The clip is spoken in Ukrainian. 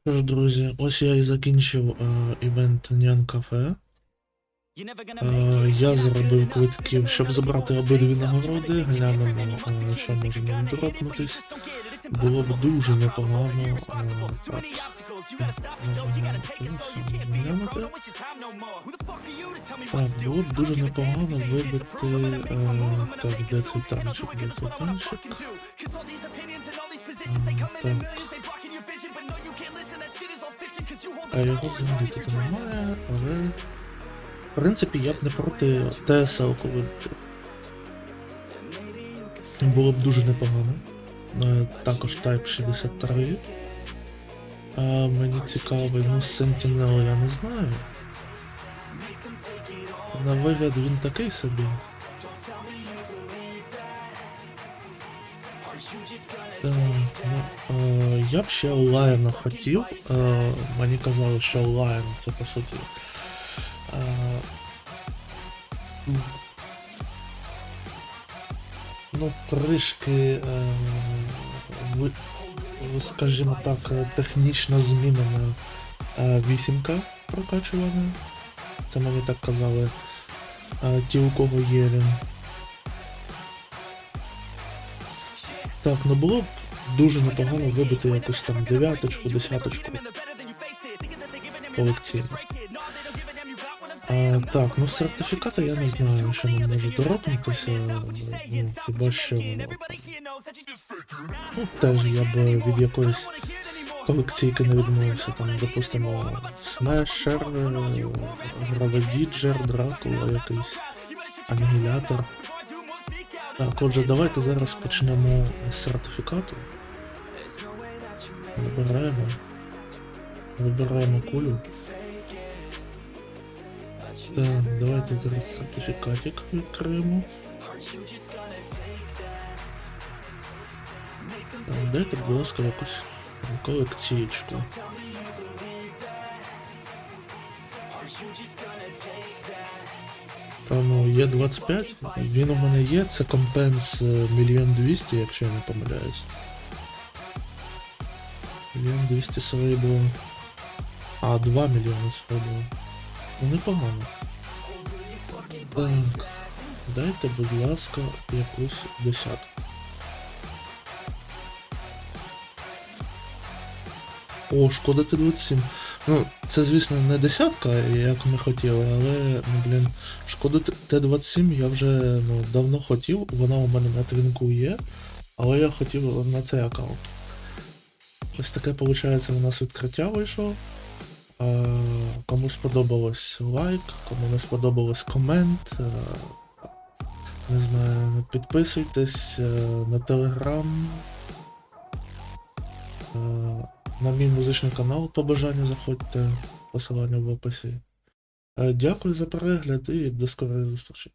Що друзі, ось я і закінчив е, івент Нян Кафе. Е, я заробив квитків, щоб забрати обидві нагороди. Глянемо, е, що може дропнутись. Було б дуже непогано. так. Було б дуже непогано вибити. Так, де цей танчик, де цей танчик. Так. А його тут немає, але. В принципі, я б не проти ТСЛ-ку. Було б дуже непогано. Е, Також Type 63. А мені цікавий, ну Sentinel я не знаю. На вигляд він такий собі. Ну, е, я б ще Лайна хотів. Е, мені казали, що Лайн це по суті. Е, ну, трішки, е, ви, скажімо так, технічно змінена е, вісімка прокачувана. Це мені так казали. Е, ті, у кого є Так, ну було б дуже непогано вибити якусь там дев'яточку, десяточку колекційну. А, так, ну сертифікати я не знаю, що нам може доропнутися. Ну, хіба що. Ну, теж я б від якоїсь колекційки не відмовився, там, допустимо, Смешер, Граведіджер, Дракула якийсь, Анігілятор. Так, отже, давайте зараз почнемо з сертифікату. Вибираємо. Вибираємо кулю. Так, давайте зараз сертифікатик відкриємо. Дайте, будь ласка, якусь колекційку. Та ну, є 25, він у мене є, це компенс е, мільйон двісті, якщо я не помиляюсь. Мільйон двісті срібло. А, 2 мільйони срібло. Ну непогано. Так, дайте, будь ласка, якусь десятку. О, шкода Т-27. Ну, це, звісно, не десятка, як ми хотіли, але, ну, блін, шкода Т- Т-27 я вже ну, давно хотів, вона у мене на твінку є, але я хотів на цей аккаунт. Ось таке, виходить, у нас відкриття вийшло. А, кому сподобалось лайк, кому не сподобалось комент. а, Не знаю, підписуйтесь е, на телеграм. На мій музичний канал по бажанню заходьте, посилання в описі. Е, Дякую за перегляд і до скорої зустрічі.